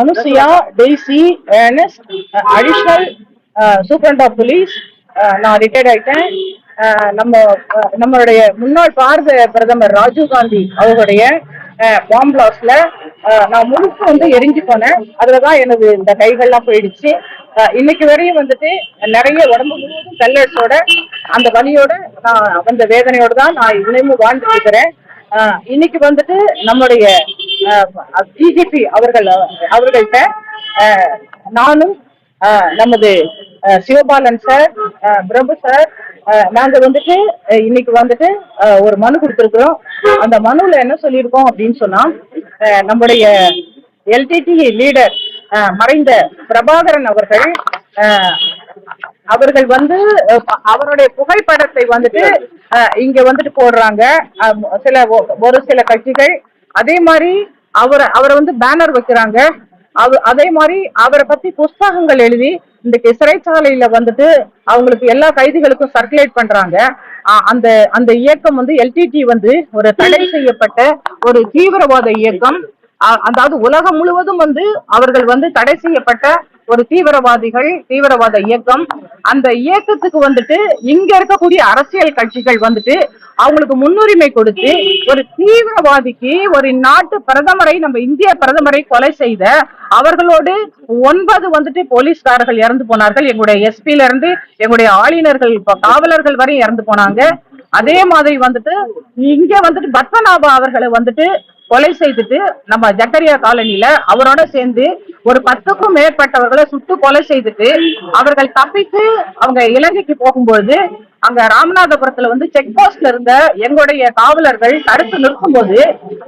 Anusuya Daisy Ernest additional superintendent of police. நான் retired ஆயிட்டேன். நம்ம நம்மளுடைய முன்னாள் பாரத பிரதமர் ராஜீவ் காந்தி அவர்களுடைய பாம் பிளாஸ்ட்ல நான் முழுக்க வந்து எரிஞ்சு போனேன். அதுலதான் எனது இந்த கைகள்லாம் போயிடுச்சு. இன்னைக்கு வரையும் வந்துட்டு நிறைய உடம்பு முழுவதும் கல்லர்ஸோட அந்த வலியோட நான் வந்த வேதனையோட தான் நான் இன்னமும் வாழ்ந்துட்டு இருக்கிறேன். இன்னைக்கு வந்துட்டு நம்மளுடைய டிஜிபி அவர்கள் அவர்கள்ட்ட நானும் நமது சிவபாலன் சார் பிரபு சார் நாங்க வந்துட்டு இன்னைக்கு வந்துட்டு ஒரு மனு கொடுத்துருக்கோம் அந்த மனுல என்ன சொல்லியிருக்கோம் அப்படின்னு சொன்னா நம்முடைய எல்டிடி லீடர் மறைந்த பிரபாகரன் அவர்கள் அவர்கள் வந்து அவருடைய புகைப்படத்தை வந்துட்டு அஹ், இங்க வந்துட்டு போடுறாங்க. சில ஒரு சில கட்சிகள். அதே மாதிரி அவரை அவரை வந்து பேனர் வைக்கிறாங்க. அவ- அதே மாதிரி அவரை பத்தி புஸ்தகங்கள் எழுதி இன்றைக்கு சிறைச்சாலையில வந்துட்டு அவங்களுக்கு எல்லா கைதிகளுக்கும் சர்க்குலேட் பண்றாங்க. அஹ், அந்த அந்த இயக்கம் வந்து எல்டிடி வந்து ஒரு தடை செய்யப்பட்ட ஒரு தீவிரவாத இயக்கம். அதாவது உலகம் முழுவதும் வந்து அவர்கள் வந்து தடை செய்யப்பட்ட ஒரு தீவிரவாதிகள் தீவிரவாத இயக்கம். அந்த இயக்கத்துக்கு வந்துட்டு இங்க இருக்கக்கூடிய அரசியல் கட்சிகள் வந்துட்டு அவங்களுக்கு முன்னுரிமை கொடுத்து ஒரு தீவிரவாதிக்கு ஒரு நாட்டு பிரதமரை நம்ம இந்திய பிரதமரை கொலை செய்த அவர்களோடு ஒன்பது வந்துட்டு போலீஸ்காரர்கள் இறந்து போனார்கள். எங்களுடைய எஸ்பில இருந்து எங்களுடைய ஆளுநர்கள் காவலர்கள் வரை இறந்து போனாங்க. அதே மாதிரி வந்துட்டு இங்க வந்துட்டு பத்மநாபா அவர்களை வந்துட்டு கொலை செய்துட்டு நம்ம ஜக்கரியா காலனில அவரோட சேர்ந்து ஒரு பத்துக்கும் மேற்பட்டவர்களை சுட்டு கொலை செய்துட்டு அவர்கள் தப்பித்து அவங்க இலங்கைக்கு போகும்போது அங்க ராமநாதபுரத்துல வந்து செக் போஸ்ட்ல இருந்த எங்களுடைய காவலர்கள் தடுத்து நிற்கும்போது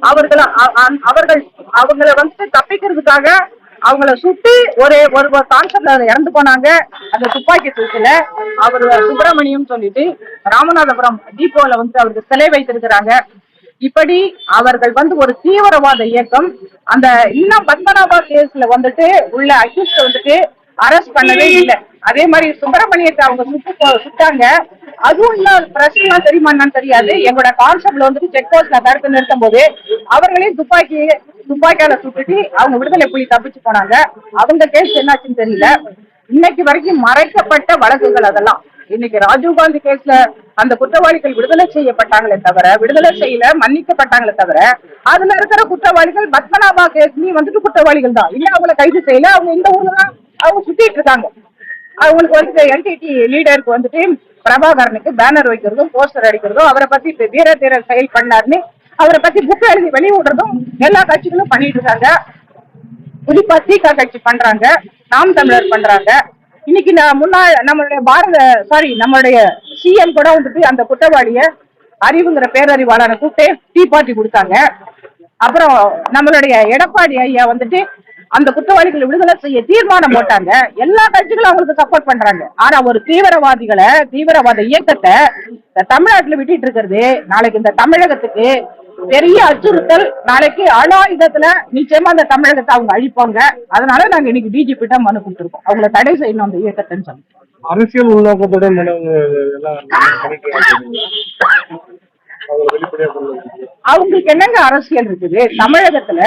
அவர்கள் அ- அவர்கள் அவங்களை வந்து தப்பிக்கிறதுக்காக அவங்கள சுட்டு ஒரு ஒரு கான்செப்ட்ல இறந்து போனாங்க. அந்த துப்பாக்கி தூக்கில அவர் சுப்பிரமணியம் சொல்லிட்டு ராமநாதபுரம் டீப்போல வந்து அவருக்கு சிலை வைத்திருக்கிறாங்க. இப்படி அவர்கள் வந்து ஒரு தீவிரவாத இயக்கம் அந்த இன்னும் பத்மநாபா கேஸ்ல வந்துட்டு உள்ள அக்யூஸ்ட வந்துட்டு அரெஸ்ட் பண்ணவே இல்லை. அதே மாதிரி சுப்பிரமணியத்தை அவங்க சுட்டு சுட்டாங்க. அதுவும் இன்னும் பிரச்சனை தெரியுமா என்னன்னு தெரியாது. எங்களோட கான்செப்ட்ல வந்துட்டு செக் போஸ்ட்ல தடுத்து நிறுத்தும் போது அவர்களே துப்பாக்கி துப்பாக்கியால சுட்டுட்டு அவங்க விடுதலை புலி தப்பிச்சு போனாங்க. அவங்க கேஸ் என்னாச்சுன்னு தெரியல. இன்னைக்கு வரைக்கும் மறைக்கப்பட்ட வழக்குகள் அதெல்லாம். இன்னைக்கு ராஜீவ்காந்தி கேஸ்ல அந்த குற்றவாளிகள் விடுதலை செய்யப்பட்டாங்களே தவிர விடுதலை செய்யல மன்னிக்கப்பட்டாங்களே தவிர அதுல இருக்கிற குற்றவாளிகள் பத்மநாபா கேஸ்லயும் வந்துட்டு குற்றவாளிகள் தான். இல்ல அவங்கள கைது செய்யல. அவங்க இந்த ஊர்ல தான் அவங்க சுத்திட்டு இருக்காங்க. அவங்களுக்கு வந்து என்டிடி லீடருக்கு வந்துட்டு பிரபாகரனுக்கு பேனர் வைக்கிறதும் போஸ்டர் அடிக்கிறதும் அவரை பத்தி வீர தீர செயல் பண்ணாருன்னு அவரை பத்தி புக் எழுதி வெளியிடுறதும் எல்லா கட்சிகளும் பண்ணிட்டு இருக்காங்க. குறிப்பா தீகா கட்சி பண்றாங்க. நாம் தமிழர் பண்றாங்க. இன்னைக்கு நான் முன்னாள் நம்மளுடைய பாரத சாரி நம்மளுடைய சிஎம் கூட வந்துட்டு அந்த குற்றவாளிய அறிவுங்கிற பேரறிவாளனை கூப்பிட்டு டீ பார்ட்டி கொடுத்தாங்க. அப்புறம் நம்மளுடைய எடப்பாடி ஐயா வந்துட்டு அந்த குற்றவாளிகளை விடுதலை செய்ய தீர்மானம் போட்டாங்க. எல்லா கட்சிகளும் அவங்களுக்கு சப்போர்ட் பண்றாங்க. ஆனா ஒரு தீவிரவாதிகளை தீவிரவாத இயக்கத்தை இந்த தமிழ்நாட்டுல விட்டுட்டு இருக்கிறது. நாளைக்கு இந்த தமிழகத்துக்கு பெரிய அச்சுறுத்தல். நாளைக்கு அலாயுதத்துல நிச்சயமா அந்த தமிழகத்தை அவங்க அழிப்பாங்க. அதனால நாங்க இன்னைக்கு டிஜிபி தான் மனு கொடுத்துருக்கோம். அவங்கள தடை செய்யணும் அந்த இயக்கத்தைன்னு சொல்லி அரசியல் உள்நோக்கத்துடன் வெளிப்படையா அவங்களுக்கு என்னங்க அரசியல் இருக்குது? தமிழகத்துல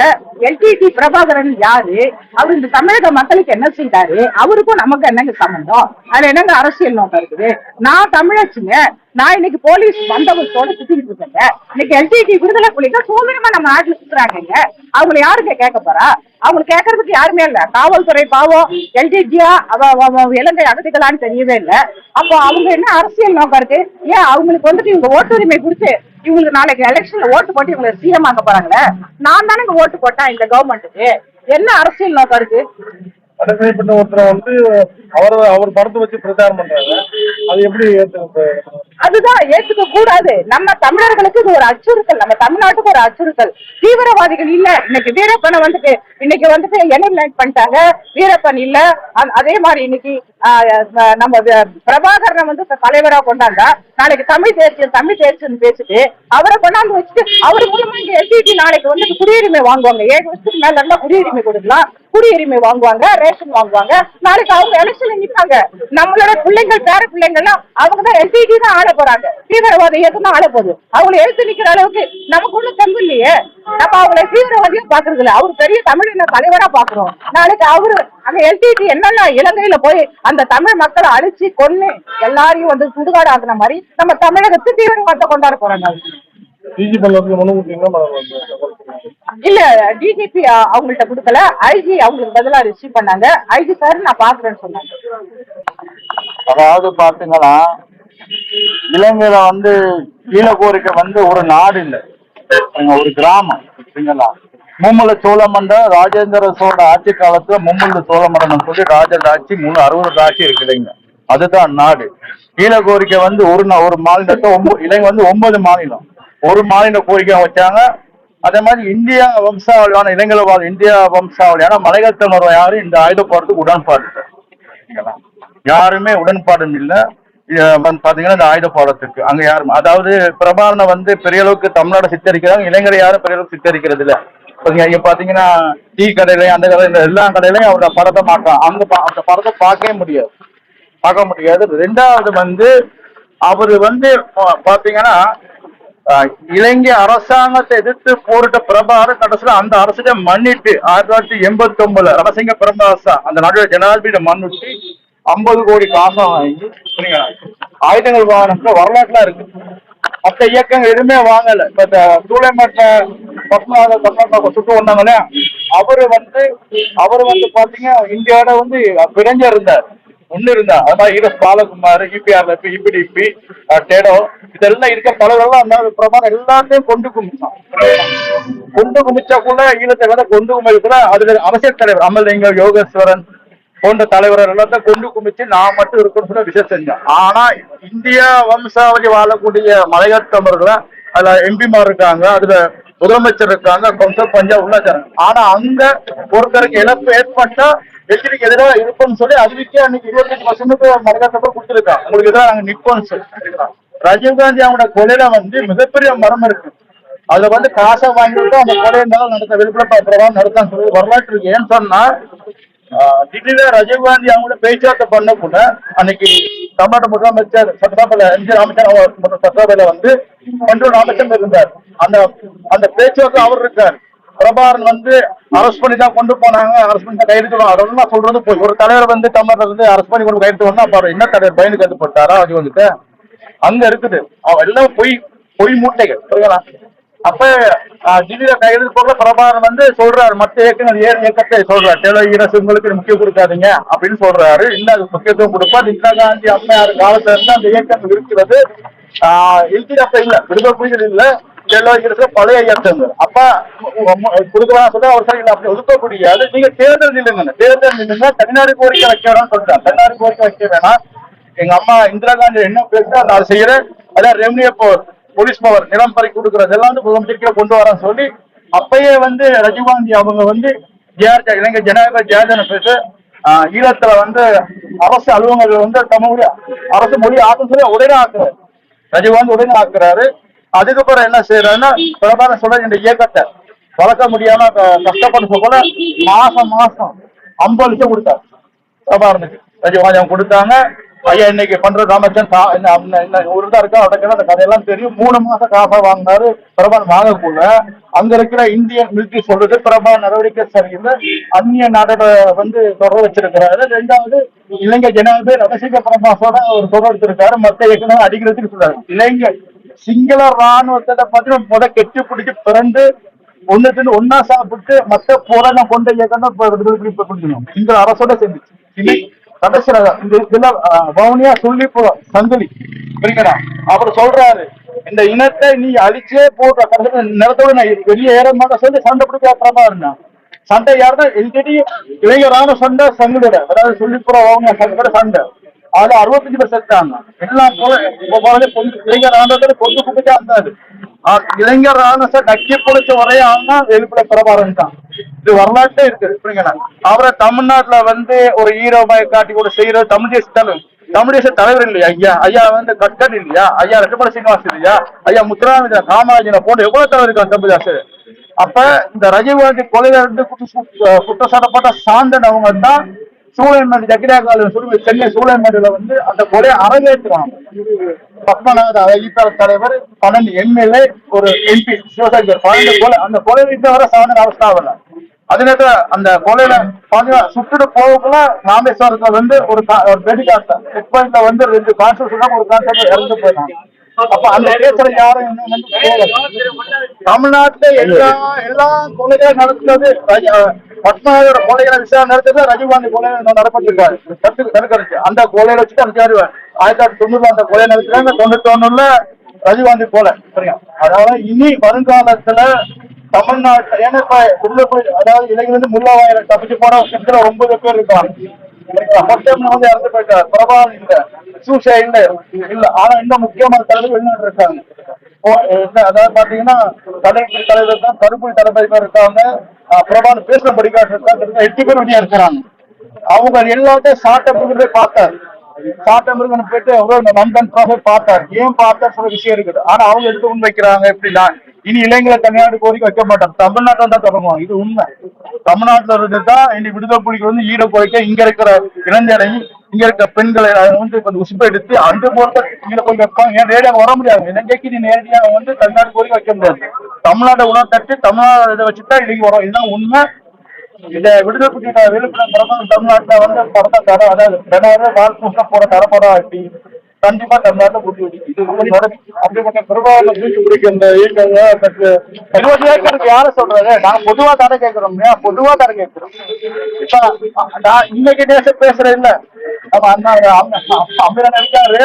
எல்டிடி பிரபாகரன் யாரு? அவர் இந்த தமிழக மக்களுக்கு என்ன செய்தாரு? அவருக்கும் நமக்கு என்னங்க சம்பந்தம்? அதுல என்னங்க அரசியல் நோக்கம் இருக்குது? நான் தமிழச்சுங்க. நான் இன்னைக்கு போலீஸ் வந்தவர்களோட சுத்திட்டு இருக்கேங்க. இன்னைக்கு எல்டிடி விடுதலை புலிகள் சுதந்திரமா நம்ம நாட்டுல சுத்துறாங்க அவங்கள யாருங்க கேட்க போறா? அவங்க கேட்கறதுக்கு யாருமே இல்ல. காவல்துறை பாவம் எல்டிஜியா அவ இலங்கை அகதிகளான்னு தெரியவே இல்லை. அப்போ அவங்க என்ன அரசியல் நோக்கம் இருக்கு? ஏன் அவங்களுக்கு வந்துட்டு இவங்க ஓட்டுரிமை கொடுத்து இவங்களுக்கு நாளைக்கு எலெக்ஷன்ல ஓட்டு போட்டு இவங்களை சிஎம் ஆக்க போறாங்களே? நான் தானே ஓட்டு போட்டேன் இந்த கவர்மெண்ட்டுக்கு என்ன அரசியல் நோக்கம் இருக்கு? ஒருத்தரை வந்து அவர் அவர் படத்தை வச்சு பிரச்சாரம் பண்றாங்க அது எப்படி அதுதான் ஏத்துக்க கூடாது நம்ம தமிழர்களுக்கு இது ஒரு அச்சுறுத்தல். நம்ம தமிழ்நாட்டுக்கு ஒரு அச்சுறுத்தல். தீவிரவாதிகள் இல்ல. இன்னைக்கு வீரப்பனை வந்துட்டு இன்னைக்கு வந்துட்டு எலிமினேட் பண்ணிட்டாங்க. வீரப்பன் இல்ல. அதே மாதிரி இன்னைக்கு நம்ம பிரபாகரனை வந்து தலைவரா கொண்டாந்தா நாளைக்கு தமிழ் தேசியம் தமிழ் தேசியம் பேசிட்டு அவரை கொண்டாந்து வச்சுட்டு அவர் மூலமா இங்க எல்டிடி நாளைக்கு வந்துட்டு குடியுரிமை வாங்குவாங்க. ஏழு வருஷத்துக்கு மேல இருந்தா குடியுரிமை கொடுக்கலாம். குடியுரிமை வாங்குவாங்க ரேஷன் வாங்குவாங்க. நாளைக்கு அவங்க எலெக்ஷன்ல நிப்பாங்க. நம்மளோட பிள்ளைங்கள் பேர பிள்ளைங்கள்லாம் அவங்க தான் எல்டிடி தான் ஆள போறாங்க. தீவிரவாத இயக்கம் தான் ஆள போகுது அவங்களை எழுத்து நிக்கிற அளவுக்கு நமக்கு ஒண்ணும் தெம்பு இல்லையே. நம்ம அவங்களை தீவிரவாதியா பாக்குறது இல்ல அவர் பெரிய தமிழின தலைவரா பாக்குறோம் நாளைக்கு அவரு அந்த எல்டிடி என்னென்ன இலங்கையில போய் அந்த தமிழ் மக்களை அழிச்சு கொன்னு எல்லாரையும் வந்து சுடுகாடு ஆக்குன மாதிரி நம்ம தமிழகத்து தீவிரவாதத்தை கொண்டாட போறாங்க. இல்ல டிஜிபி அவங்கள்ட்ட கொடுக்கல. ஐஜி அவங்களுக்கு பதிலா ரிசீவ் பண்ணாங்க. ஐஜி சார் நான் பாக்குறேன்னு சொன்னாங்க. அதாவது பாத்தீங்கன்னா இலங்கையில வந்து ஈழக்கோரிக்கை வந்து ஒரு நாடு இல்லை? ஒரு கிராமம் சரிங்களா மும்முல சோழமண்டலம் ராஜேந்திர சோழ ஆட்சி காலத்துல மும்முல சோழமண்டலம் சொல்லி ராஜர் ஆட்சி மூணு அறுபது ஆட்சி இருக்குதுங்க. அதுதான் நாடு. ஈழக்கோரிக்கை வந்து ஒரு ஒரு மாநிலத்தை ஒன்பது இலங்கை வந்து ஒன்பது மாநிலம். ஒரு மாநில கோரிக்கை வச்சாங்க. அதே மாதிரி இந்தியா வம்சாவளியான இலங்கையில இந்தியா வம்சாவளியான மலைகள் தமிழர் யாரும் இந்த ஆயுத போறதுக்கு உடன்பாடு யாருமே உடன்பாடும் இல்லை. பாத்தீங்கன்னா இந்த ஆயுத போராட்டத்துக்கு அங்க யாரும் அதாவது பிரபாகரனை வந்து பெரிய அளவுக்கு தமிழ்நாடு சித்தரிக்கிறாங்க. இளைஞரை யாரும் பெரிய அளவுக்கு சித்தரிக்கிறது இல்ல. இங்க பாத்தீங்கன்னா டீ கடையிலயும் அந்த கடையில எல்லா கடையிலயும் அவரோட படத்தை பார்க்கலாம். அங்க அந்த படத்தை பார்க்கவே முடியாது. பார்க்க முடியாது. ரெண்டாவது வந்து அவர் வந்து பா- பாத்தீங்கன்னா இலங்கை அரசாங்கத்தை எதிர்த்து போரிட்ட பிரபாகரன் கடைசியில அந்த அரசை மன்னிட்டு ஆயிரத்தி தொள்ளாயிரத்தி எண்பத்தி ஒன்பதுல ரணசிங்க பிரபாசா அந்த நாட்டுடைய ஜனாதிபதி மன்னிட்டு ஐம்பது கோடி காசம் வாங்கி ஆயுதங்கள் வாங்கினதுல வரலாற்றுலாம் இருக்கு. மற்ற இயக்கங்கள் எதுவுமே வாங்கல. இப்ப சூளைமட்ட பத்மநாத பத்மநாத சுட்டு வந்தாங்களே அவரு வந்து அவரு வந்து பாத்தீங்க இந்தியாவோட வந்து பிரிஞ்சு இருந்தார். ஒண்ணு இருந்தா அது மாதிரி ஈரஸ் பாலகுமார் இபிஆர்ல இபிடிபி டேடோ இதெல்லாம் இருக்க தலைவர்கள் அந்த பிரமாணம் எல்லாத்தையும் கொண்டு குமிச்சான். கொண்டு குமிச்சக்குள்ள ஈழத்தை வந்து கொண்டு குமிக்கல அதுல அரசியல் தலைவர் அமலிங்க யோகேஸ்வரன் போன்ற தலைவர்கள் எல்லாத்தையும் கொண்டு குமிச்சு நான் மட்டும் இருக்கணும்னு சொல்லி விஷயம் செஞ்சேன். ஆனா இந்தியா வம்சாவளி வாழக்கூடிய மலையாள தமிழர்கள் அதுல எம்பிமார் இருக்காங்க அதுல முதலமைச்சர் இருக்காங்க கொஞ்சம் பஞ்சா உள்ள ஆனா அங்க ஒருத்தருக்கு இழப்பு ஏற்பட்டா எதிரிக்கு எதிராக இருப்போம்னு சொல்லி அறிவிக்க அன்னைக்கு இருபத்தஞ்சு பர்சன்ட் மலையாள தமிழ் உங்களுக்கு எதிராக நாங்க நிற்போம்னு சொல்லி. ராஜீவ்காந்தி அவங்களோட கொலையில வந்து மிகப்பெரிய மரம் இருக்கு. அதுல வந்து காசை வாங்கிட்டு அந்த கொலையினால நடத்த வெளிப்பட பிரபாவம் நடத்தான் சொல்லி வரலாற்று இருக்கு. ஏன்னு சொன்னா டெல்லியில ராஜீவ்காந்தி அவங்களோட பேச்சுவார்த்தை கூட அன்னைக்கு தமிழ்நாடு முதலமைச்சர் சட்டசபையில எம். ஜி. ராமச்சந்திரன் அவர் சட்டசபையில வந்து மற்றொரு அமைச்சர் இருந்தார். அந்த அந்த பேச்சுவார்த்தை அவர் இருக்காரு. பிரபாகரன் வந்து அரெஸ்ட் பண்ணி தான் கொண்டு போனாங்க. அரெஸ்ட் பண்ணி தான் கைது அதாவது நான் சொல்றது போய். ஒரு தலைவர் வந்து தமிழர் வந்து அரெஸ்ட் பண்ணி கொண்டு கைது வந்தா அப்ப என்ன தலைவர் பயந்து கைது போட்டாரா அது வந்துட்டு அங்க இருக்குது. அவ எல்லாம் பொய் பொய் மூட்டைகள். புரியுங்களா அப்ப ஆஹ், திடீர்னு கையெழுத்து பிரபாரன் பிரபாகரன் வந்து சொல்றாரு மத்த இயக்கங்கள் ஏழு இயக்கத்தை சொல்றாரு? டெலோ ஈரஸ் உங்களுக்கு முக்கியம் கொடுக்காதீங்க அப்படின்னு சொல்றாரு. இன்னும் அது முக்கியத்துவம் கொடுப்பா? இந்திரா காந்தி அம்மையார் காலத்துல இருந்து அந்த இயக்கங்கள் இருக்கிறது. இல்டிரப்ப இல்ல. விடுதலை புயல் இல்ல. டெலோ ஈரஸ் பழைய இயக்கங்கள். அப்ப கொடுக்கலாம் சொல்ல அவர் சரி அப்படி ஒதுக்க முடியாது நீங்க தேர்தல் நில்லுங்க தேர்தல் நில்லுங்க தனிநாடு கோரிக்கை வைக்க வேணாம்னு சொல்லிட்டாங்க தனிநாடு கோரிக்கை வைக்க வேணாம். எங்க அம்மா இந்திரா காந்தி என்ன பேசுறா நான் செய்யறேன். அதான் ரெவன்யூ பவர் போலீஸ் பவர் நிலம் பறி கொடுக்கறது எல்லாம் வந்து முதலமைச்சர் கொண்டு வரேன்னு சொல்லி அப்பயே வந்து ரஜினிகாந்தி அவங்க வந்து ஜேஆர் இளைஞர் ஜனநாயக ஜெயஜன பேசு ஈழத்துல வந்து அரசு அலுவலகங்கள் வந்து தமிழ் அரசு மொழி ஆக்கும் சொல்லி உடனே ஆக்குறாரு ரஜினிகாந்த் உடனே ஆக்குறாரு. அதுக்கப்புறம் என்ன செய்யறாருன்னா பிரபாகரன் சொல்ற இந்த இயக்கத்தை வளர்க்க முடியாம க- கஷ்டப்பட்டு போல மாசம் மாசம் ஐம்பது லட்சம் கொடுத்தாரு பிரபாரனுக்கு ரஜினிகாந்த் கொடுத்தாங்க. ஐயா இன்னைக்கு பண்ற ராமச்சன் என்ன என்ன ஒரு தான் இருக்கா? அவருக்கு அந்த கதையெல்லாம் தெரியும். மூணு மாசம் காசா வாங்கினாரு பிரபான் வாங்கக்குள்ள. அங்க இருக்கிற இந்தியன் மிலிட்ரி சொல்றது பிரபா நடவடிக்கை சரியில்லை. அந்நிய நாடோட வந்து தொடர் வச்சிருக்கிறாரு. ரெண்டாவது இலங்கை ஜனாதிபதி ரகசிக பிரபாசோட ஒரு தொடர் வச்சிருக்காரு மத்த இயக்குனர் அடிக்கிறதுக்கு சொல்றாரு இலங்கை சிங்கள ராணுவத்தை பத்தி முத கெட்டி பிடிச்சி பிறந்து ஒண்ணு ஒன்னா சாப்பிட்டு மத்த போராட்டம் கொண்ட இயக்கம் தான் இந்த அரசோட சேர்ந்துச்சு. கடைசியில இந்த இதுல வவுனியா சொல்லி போ சங்கிலி. புரியுங்களா அவர் சொல்றாரு இந்த இனத்தை நீ அழிச்சே போடுற கடைசியில நிலத்தோட நான் வெளியே ஏற மாட்டேன் சொல்லி சண்டை பிடிக்க அப்புறமா இருந்தான் சண்டை யாருன்னா எல்கடி இளைஞரான சண்டை சங்கிலோட அதாவது சொல்லிப்புற வவுனியா சங்கோட சண்டை. அதுல அறுபத்தஞ்சு பேர் செத்தாங்க எல்லாம் போல இப்ப இளைஞர் ஆண்டத்துல கொஞ்சம் கும்பிட்டா இருந்தாரு இளைஞர் ஆன சார் நக்கி பொழிச்ச ஒரே ஆள்னா பிரபாரம் தான் இது வரலாற்றே இருக்கு புரியுங்களா அவரை தமிழ்நாட்டுல வந்து ஒரு ஹீரோபாய் காட்டி கூட செய்யற தமிழ் தேசிய தலைவர் தமிழ் தேச தலைவர் இல்லையா ஐயா ஐயா வந்து கட்கன் இல்லையா ஐயா ரெட்டமலை சீனிவாசன் இல்லையா ஐயா முத்துராமலிங்க காமராஜனை போன்ற எவ்வளவு தலைவர் இருக்காங்க தமிழ் அப்ப இந்த ரஜினிகாந்தி கொலையில இருந்து குற்ற- குற்றம் சாட்டப்பட்ட சாந்தன் அவங்க தான் சூளைமேடு ஜக்கிராகால சொல்லி சென்னை சூளைமேடுல வந்து அந்த கொலையை அரங்கேற்றுறாங்க பத்மநாத ஈத்தாள தலைவர் பன்னெண்டு எம்எல்ஏ ஒரு எம்பி சிவசங்கர். பன்னெண்டு கொலை அந்த கொலை வீட்டு வர சாதனை அரசு ஆகல அதே அந்த கொலையில பாத்தீங்கன்னா சுட்டுட்டு போகக்குள்ள ராமேஸ்வரத்துல வந்து ஒரு ஒரு வெடி செக் பாயிண்ட்ல வந்து ரெண்டு கான்ஸ்டபிள் ஒரு கான்ஸ்டபிள் இறந்து போயிட்டாங்க அப்ப அந்த கேஸ்ல யாரும் தமிழ்நாட்டுல எல்லா எல்லா கொலைகளும் நடத்துறது பத்மாவோட பத்மநாதோட கொலைகளை விசாரணை நடத்துறது ரஜினிகாந்தி கொலை நடப்பட்டிருக்காரு. தடுத்து தடுக்கிறது அந்த கொலையில வச்சுட்டு அந்த ஆயிரத்தி தொள்ளாயிரத்தி தொண்ணூறுல அந்த கொலை நடத்துறாங்க தொண்ணூத்தி ஒண்ணுல ரஜினிகாந்தி கொலை. சரியா? அதனால இனி வருங்காலத்துல தமிழ்நாட்டுல ஏன்னா இப்ப உள்ள போய் அதாவது இளைஞர் வந்து முல்லாவாயிரம் தப்பிச்சு போன கிட்டத்தட்ட ஒன்பது பேர் இருக்காங்க. ஃபர்ஸ்ட் வந்து இறந்து போயிட்டார். பிரபாகரன் இல்ல. சூசை இல்ல. இல்ல. ஆனா இன்னும் முக்கியமான தலைவர் வெளிநாட்டு இருக்காங்க. என்ன, அதாவது பாத்தீங்கன்னா தலைமை தலைவர் தான் கருப்பு தளபதி இருக்காங்க. அஹ் பிரபாகரன் பேசுற படிக்காட்டு இருக்காங்க எட்டு பேர் வெளியே இருக்கிறாங்க. அவங்க எல்லாத்தையும் சாட்டத்துக்கு போய் பார்த்தார். சாட்டமிருகன் போயிட்டு அவங்க நந்தன் போய் பார்த்தார். ஏன் பார்த்தார்? சொல்ல விஷயம் இருக்குது. ஆனா அவங்க எடுத்து முன் வைக்கிறாங்க. எப்படின்னா இனி இளைஞர்களை தனியாடு கோரிக்கை வைக்க மாட்டார் தமிழ்நாட்டில் தான் தொடங்குவோம் இது உண்மை. தமிழ்நாட்டில் இருந்து தான் இனி விடுதலை புலிகள் வந்து ஈட கோரிக்கை இங்க இருக்கிற இளைஞரை இங்க இருக்க பெண்களை அதை வந்து கொஞ்சம் உசுப்பு எடுத்து அந்த போட்டு இங்க போய் வைப்பாங்க. ஏன் நேரடியாக வர முடியாது. இலங்கைக்கு நீ நேரடியாக வந்து தமிழ்நாடு கோரிக்கை வைக்க முடியாது. தமிழ்நாட்டை உணவு தட்டு தமிழ்நாடு இதை வச்சுட்டா இன்னைக்கு வரும். இதுதான் உண்மை. இந்த விடுதலை புலிகள விழுப்புரம் தமிழ்நாட்டில் வந்து படத்தை தர அதாவது ரெண்டாயிரம் வாழ்க்கை போற தரப்படம் ஆட்டி கண்டிப்பா தமிழ்நாட்டில் போட்டி வச்சு இது அப்படிப்பட்ட பிரபாகரன் தூக்கி பிடிக்க இந்த இருபது ஏக்கருக்கு யார சொல்றாரு நாங்க பொதுவா தடை கேட்கிறோம் இல்லையா? பொதுவா தடை கேட்கிறோம் இப்ப நான் இன்னைக்கு தேச பேசுறேன் இல்ல நம்ம அண்ணா அம்மையார் இருக்காரு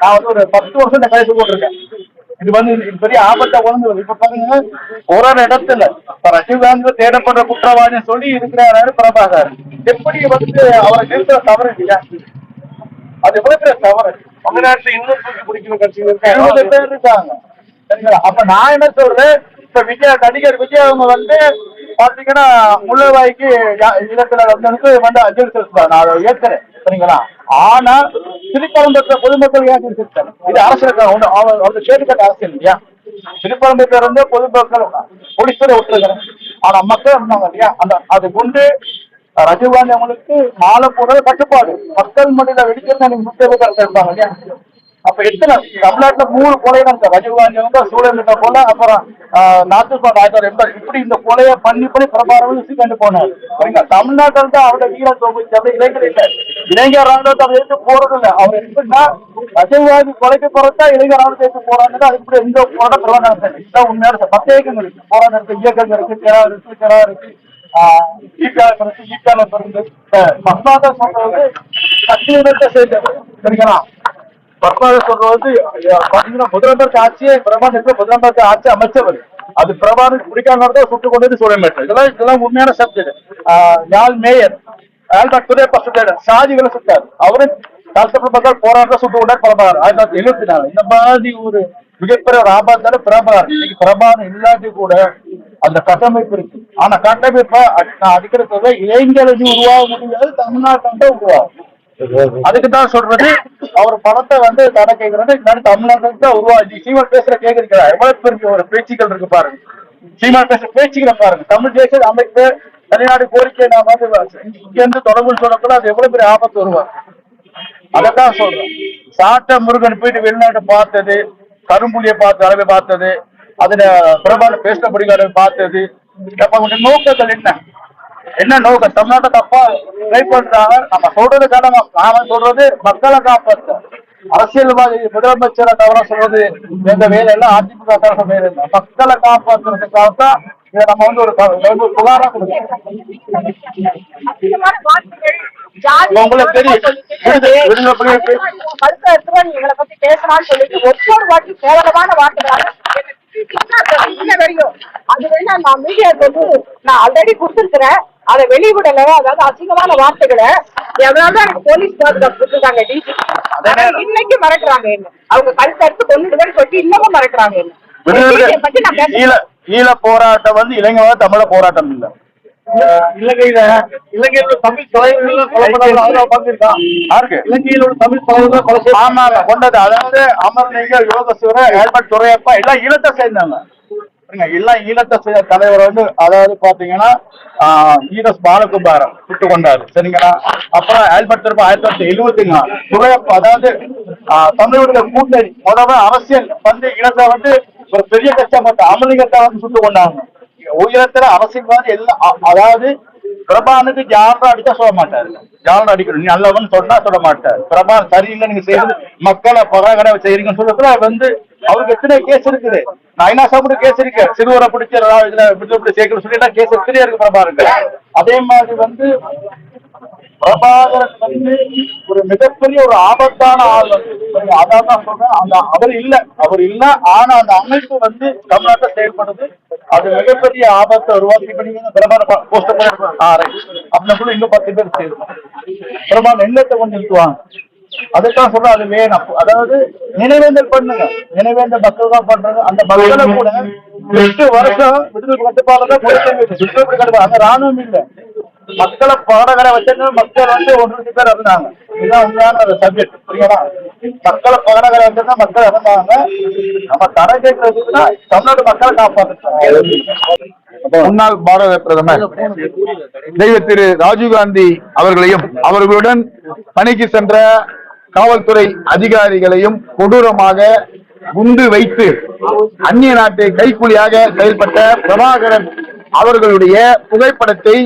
நான் வந்து ஒரு பத்து வருஷம் இந்த கதை போட்டிருக்கேன். இது வந்து இது பெரிய ஆபத்தை உணர்ந்து இப்ப பாருங்க ஒரு ஒரு இடத்துல இப்ப ரஜினிகாந்த் தேடப்படுற குற்றவாளின்னு சொல்லி இருக்கிறாரு பிரபாகர். எப்படி வந்து அவரை நிறுத்த தவறு இல்லையா அது எவ்வளவு பெரிய தவறு தமிழ்நாட்டுல இன்னும் தூக்கி பிடிக்கிற கட்சிகள் இருபது இருக்காங்க பேர் இருக்காங்க. சரிங்களா? அப்ப நான் என்ன சொல்றேன்? இப்ப விஜய் நடிகர் விஜய் அவங்க வந்து பாத்தீங்கன்னா முள்ளவாய்க்கு இடத்துல வந்து வந்து செலுத்துறாங்க நான் ஏற்கிறேன். சரிங்களா? ஆனா திருப்பரம்பத்துல பொதுமக்கள் ஏன் செலுத்தாங்க இது அவர் அவர் கேட்டுக்கட்ட அரசியல் இல்லையா? திருப்பரம்பத்துல இருந்து பொதுமக்கள் போலீஸ்ல விட்டுருக்கிறேன் ஆனா மக்கள் இருந்தாங்க இல்லையா? அந்த அது கொண்டு ரஜீவ்காந்தி அவங்களுக்கு மாலை போடுறது கட்டுப்பாடு. மக்கள் மண்டியில வெடிக்கிறது நீங்க முக்கிய கரெக்டா இருப்பாங்க இல்லையா? அப்ப எத்தனை? தமிழ்நாட்டுல மூணு கொலை தான் இருக்கு. ரஜினிகாந்தி வந்து சூழலிட்ட கொலை அப்புறம் நாத்துப்பா நாயக்கர் எம்பார் இப்படி இந்த கொலையை பண்ணி பண்ணி பிரபாரம் கண்டு போனார். சரிங்களா? தமிழ்நாட்டில் இருந்து அவரோட வீர தொகுதி அப்படி இளைஞர் இல்லை. இளைஞர் ராணுவத்தை அவர் எடுத்து போறது இல்லை. அவர் எப்படின்னா ரஜினிகாந்தி கொலைக்கு போறதா இளைஞர் ராணுவத்தை எடுத்து போறாங்க அது இப்படி இந்த போராட்டம் பிரபலம் நடத்தல இதுதான் உண்மையான ச- பத்து இயக்கங்கள் இருக்கு. போராட்டம் இருக்கு இயக்கங்கள் இருக்கு. கிரா இருக்கு கிரா இருக்கு. ஈக்காலம் இருக்கு ஈக்காலம் இருந்து மஸ்மாதா சொல்றது சேர்ந்தது சரிங்களா பத்மாவதி சொல்றது வந்து பாத்தீங்கன்னா முதலமைச்சர் ஆட்சியே முதலமைச்சர் ஆட்சி அமைச்சவர் அது பிரபானுக்கு பிடிக்காம சுட்டு கொண்டு சொல்ல மாட்டேன் இதெல்லாம் இதெல்லாம் உண்மையான சப்ஜெக்ட் யாழ் மேயர் ஆல்பர்ட் துறை சுட்டாரு சாதிகளை சுட்டாரு அவரும் கஷ்டப்பட்ட மக்கள் போராட்டம் சுட்டு கொண்டே பிரபாகர் ஆயிரத்தி தொள்ளாயிரத்தி எழுபத்தி நாலு இந்த மாதிரி ஒரு மிகப்பெரிய ஒரு ஆபத்தான பிரபாரம் இன்னைக்கு பிரபாகர் இல்லாட்டி கூட அந்த கட்டமைப்பு இருக்கு. ஆனா கட்டமைப்பை நான் அடிக்கிற சொல்ல இளைஞர்களுக்கு உருவாக முடியாது தமிழ்நாட்டை தான் உருவாகும் அதுக்கு தான் சொல்றது அவர் பணத்தை வந்து தடை கேட்கறது இல்லாட்டி தமிழ்நாட்டுக்கு தான் உருவாச்சு சீமான் பேசுற கேக்குறா எவ்வளவு பெரிய ஒரு பேச்சுக்கள் இருக்கு பாருங்க. சீமான் பேசுற பேச்சுக்களை பாருங்க. தமிழ் தேசிய அமைப்பு தமிழ்நாடு கோரிக்கை நான் வந்து இங்க இருந்து தொடர்பு சொல்லக்கூட அது எவ்வளவு பெரிய ஆபத்து வருவாங்க அதைத்தான் சொல்றேன். சாட்ட முருகன் போயிட்டு வெளிநாட்டை பார்த்தது கரும்புலியை பார்த்து அளவை பார்த்தது அதுல பிரபான பேசின படிகாரை பார்த்தது. அப்ப அவங்களுடைய நோக்கங்கள் என்ன? என்ன நோக்கம்? தமிழ்நாட்டை தப்பா ட்ரை பண்றாங்க நம்ம சொல்றது கடமை நாம சொல்றது மக்களை காப்பாற்ற அரசியல்வாதி முதலமைச்சரை தவிர சொல்றது எங்க வேலை எல்லாம் அதிமுக தவிர வேலை இல்லை. மக்களை காப்பாற்றுறதுக்காக தான் இதை நம்ம வந்து ஒரு புகாரா கொடுக்கணும் உங்களுக்கு தெரியும். விடுதலை- விடுதலை புலிகள் பே- கருத்து எடுத்துவா நீ எங்களை பத்தி பேசலாம்னு சொல்லிட்டு ஒவ்வொரு வாட்டி கேவலமான வார்த்தைகளாக இன்ன வரையும் அது வேணா நான் மீடியாவுக்கு வந்து நான் ஆல்ரெடி கொடுத்துருக்கிறேன். அதை வெளிவிடல அதாவது அசிங்கமான வார்த்தைகளை எவ்வளவு தான் எனக்கு போலீஸ் பாதுகாப்பு கொடுத்துருக்காங்க டிசி இன்னைக்கு மறக்கிறாங்க என்ன? அவங்க கருத்து எடுத்து கொண்டுடுவேன்னு சொல்லிட்டு இன்னமும் மறக்கிறாங்க என்ன? பத்தி நான் ஈழ போராட்டம் வந்து இளைஞர் தமிழ போராட்டம் இல்ல. இலங்கையில இலங்கையில தமிழ் தலைவர்கள் பங்கிருக்கான் யாருக்கு இலங்கையில் தமிழ் தலைவர்கள் கொலை ஆமாங்க கொண்டது. அதாவது அமர்லிங்க யோகசுவர ஆல்பர்ட் துரையப்பா எல்லாம் ஈழத்தை சேர்ந்தாங்க எல்லாம் ஈழத்தை தலைவர் வந்து அதாவது பாத்தீங்கன்னா ஈரஸ் பாலகுமாரன் சுட்டு கொண்டாரு. சரிங்களா? அப்புறம் ஆல்பர்ட் துரைப்பா ஆயிரத்தி தொள்ளாயிரத்தி எழுபத்தி நாலு. துரையப்பா அதாவது தமிழருடைய கூட்டணி. முதல்ல அரசியல் வந்து ஈழத்தை வந்து ஒரு பெரிய கட்சியா பார்த்து அமலிங்கத்தை வந்து சுட்டு கொண்டாங்க. உயரத்துல அரசியல்வாதி எல்லாம் அதாவது பிரபானுக்கு ஜாலரா அடிச்சா சொல்ல மாட்டாரு ஜாலரா அடிக்கணும் நீ நல்லவன் சொன்னா சொல்ல மாட்டாரு பிரபான் சரியில்லை நீங்க செய்யறது மக்களை பராகரை செய்யறீங்கன்னு சொல்றதுல வந்து அவருக்கு எத்தனை கேஸ் இருக்குது நான் என்ன சாப்பிட்டு கேஸ் இருக்கு சிறுவரை பிடிச்ச இதுல இப்படி இப்படி சேர்க்கணும் சொல்லி எல்லாம் கேஸ் எத்தனையா இருக்கு பிரபாருக்கு அதே மாதிரி வந்து பிரபாகரன் வந்து ஒரு மிகப்பெரிய ஒரு ஆபத்தான ஆள் வந்து அதான் தான் சொல்றேன் அந்த அவர் இல்ல. அவர் இல்ல ஆனா அந்த அமைப்பு வந்து தமிழ்நாட்டை செயல்படுது. அது மிகப்பெரிய ஆபத்தை உருவாக்கி இப்ப நீங்க பிரபான போஸ்ட் அப்படின்னா இன்னும் பத்து பேர் சேரும் பிரபான எண்ணத்தை கொண்டு நிறுத்துவாங்க அதுதான் சொல்றேன் அது வேணும். அதாவது நினைவேந்தல் பண்ணுங்க. நினைவேந்தல் மக்கள் தான் பண்றாங்க அந்த மக்களை கூட எட்டு வருஷம் விடுதலை கட்டுப்பாடு தான் அங்க ராணுவம் இல்ல. மக்களை பாடகரை வச்சிருந்து மக்கள் வந்து ஒன்று ரெண்டு பேர் இருந்தாங்க இதுதான் உண்மையான ஒரு சப்ஜெக்ட் புரியுங்களா மக்களை பாடகரை வச்சிருந்தா மக்கள் இருந்தாங்க நம்ம தடை கேட்கறதுக்குன்னா தமிழ்நாடு மக்களை காப்பாற்றுறாங்க முன்னாள் பாரத பிரதமர் தெய்வ திரு ராஜீவ்காந்தி அவர்களையும் அவர்களுடன் பணிக்கு சென்ற காவல்துறை அதிகாரிகளையும் கொடூரமாக குண்டு வைத்து அந்நிய நாட்டு கைக்கூலியாக செயல்பட்ட பிரபாகரன் அவர்களுடைய புகைப்படத்தை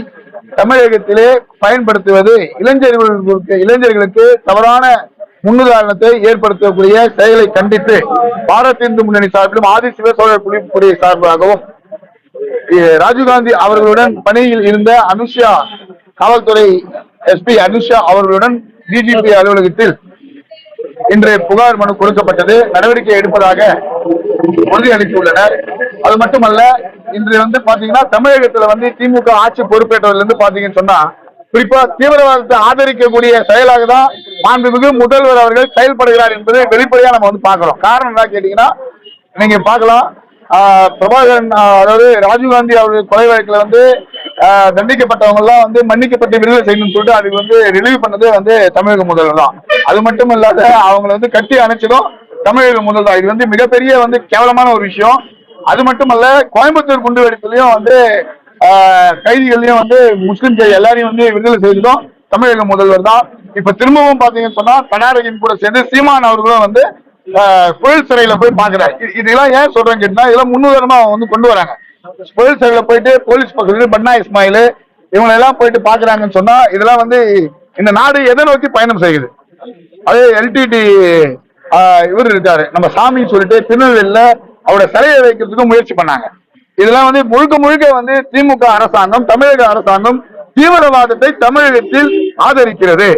தமிழகத்திலே பயன்படுத்துவது இளைஞர்களுக்கு இளைஞர்களுக்கு தவறான முன்னுதாரணத்தை ஏற்படுத்தக்கூடிய செயலை கண்டித்து பாரத் இந்து முன்னணி சார்பிலும் ஆதி சிவசோழர் குடிப்புடைய சார்பாகவும் ராஜீவ்காந்தி அவர்களுடன் பணியில் இருந்த அனுஷா காவல்துறை எஸ்பி அனுஷா அவர்களுடன் டிஜிபி அலுவலகத்தில் இன்றைய புகார் மனு கொடுக்கப்பட்டது. நடவடிக்கை எடுப்பதாக உறுதியளித்துள்ளனர் அது மட்டுமல்ல இன்று வந்து பாத்தீங்கன்னா தமிழகத்துல வந்து திமுக ஆட்சி பொறுப்பேற்றதுல இருந்து பாத்தீங்கன்னு சொன்னா குறிப்பா தீவிரவாதத்தை ஆதரிக்கக்கூடிய செயலாக தான் மாண்புமிகு முதல்வர் அவர்கள் செயல்படுகிறார் என்பதை வெளிப்படையா நம்ம வந்து பாக்குறோம் காரணம் என்ன கேட்டீங்கன்னா நீங்க பாக்கலாம் ஆஹ் பிரபாகரன் அதாவது ராஜீவ்காந்தி அவர்கள் கொலை வழக்குல வந்து ஆஹ் தண்டிக்கப்பட்டவங்க எல்லாம் வந்து மன்னிக்கப்பட்டு விடுதலை செய்யணும்னு சொல்லிட்டு அதுக்கு வந்து ரிலீவ் பண்ணது வந்து தமிழக முதல்வர் தான். அது மட்டும் இல்லாத அவங்களை வந்து கட்டி அணைச்சதும் தமிழக முதல் தான் இது வந்து மிகப்பெரிய வந்து கேவலமான ஒரு விஷயம். அது மட்டுமல்ல கோயம்புத்தூர் குண்டு வந்து கைதிகள்லையும் வந்து முஸ்லிம் கை எல்லாரையும் வந்து விடுதலை செய்ததும் தமிழக முதல்வர் தான். இப்ப திரும்பவும் பாத்தீங்கன்னு சொன்னா கர்நாடகின் கூட சேர்ந்து சீமான் அவர்களும் வந்து புயல் சிறையில போய் பாக்குறாரு. இது- இதெல்லாம் ஏன் சொல்றேன்னு கேட்டா இதெல்லாம் முன்னுதாரணமா அவங்க வந்து கொண்டு வராங்க. புயல் சிறையில போயிட்டு போலீஸ் பக்கத்துல பன்னா இஸ்மாயில் இவங்க எல்லாம் போயிட்டு பாக்குறாங்கன்னு சொன்னா இதெல்லாம் வந்து இந்த நாடு எதை நோக்கி பயணம் செய்யுது? அதே எல்டிடி இவர் இருக்காரு. நம்ம சாமி சொல்லிட்டு திருநெல்வேலியில அவரோட சிலையை வைக்கிறதுக்கும் முயற்சி பண்ணாங்க. இதெல்லாம் வந்து முழுக்க முழுக்க வந்து திமுக அரசாங்கம் தமிழக அரசாங்கம் தீவிரவாதத்தை தமிழகத்தில் ஆதரிக்கிறது.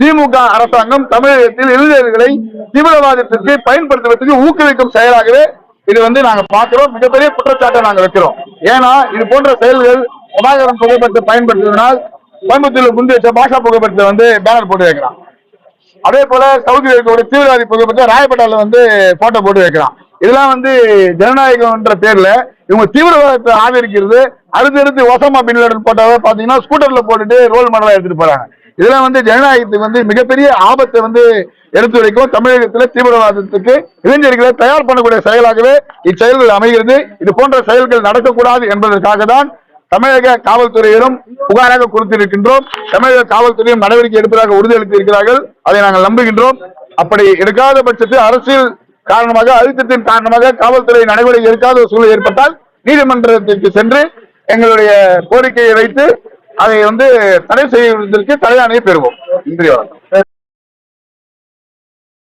திமுக அரசாங்கம் தமிழகத்தில் இளைஞர்களை தீவிரவாதத்திற்கு பயன்படுத்துவதற்கு ஊக்குவிக்கும் செயலாகவே இது வந்து நாங்க பாக்குறோம் மிகப்பெரிய குற்றச்சாட்டை நாங்க வைக்கிறோம். ஏன்னா இது போன்ற செயல்கள் பிரபாகரன் புகைப்படத்தை பயன்படுத்துவதனால் கோயம்புத்தூர்ல குண்டு வச்ச பாஷா புகைப்படத்தை வந்து பேனர் போட்டு வைக்கிறான். அதே போல சவுதி அரேபியாவோட தீவிரவாதி புகைப்படத்தை ராயப்பேட்டால வந்து போட்டோ போட்டு வைக்கிறான். இதெல்லாம் வந்து ஜனநாயகம்ன்ற பேர்ல இவங்க தீவிரவாதத்தை ஆதரிக்கிறது அடுத்தடுத்து ஒசாமா பின் லேடன் போட்டாவே பாத்தீங்கன்னா ஸ்கூட்டர்ல போட்டுட்டு ரோல் மாடலா எடுத்துட்டு போறாங்க. இதெல்லாம் வந்து ஜனநாயகத்துக்கு வந்து மிகப்பெரிய ஆபத்தை வந்து எடுத்து வரைக்கும் தமிழகத்துல தீவிரவாதத்துக்கு இளைஞர்களை தயார் பண்ணக்கூடிய செயலாகவே இச்செயல்கள் அமைகிறது. இது போன்ற செயல்கள் நடக்கக்கூடாது என்பதற்காக தான் தமிழக காவல்துறையினரும் புகாராக கொடுத்திருக்கின்றோம். தமிழக காவல்துறையும் நடவடிக்கை எடுப்பதாக உறுதியளித்து இருக்கிறார்கள் அதை நாங்கள் நம்புகின்றோம். அப்படி எடுக்காத பட்சத்தில் அரசியல் காரணமாக அழுத்தத்தின் காரணமாக காவல்துறை நடவடிக்கை எடுக்காத ஒரு சூழல் ஏற்பட்டால் நீதிமன்றத்திற்கு சென்று எங்களுடைய கோரிக்கையை வைத்து அதை வந்து தடை செய்வதற்கு தலையாணையை பெறுவோம். நன்றி வணக்கம்.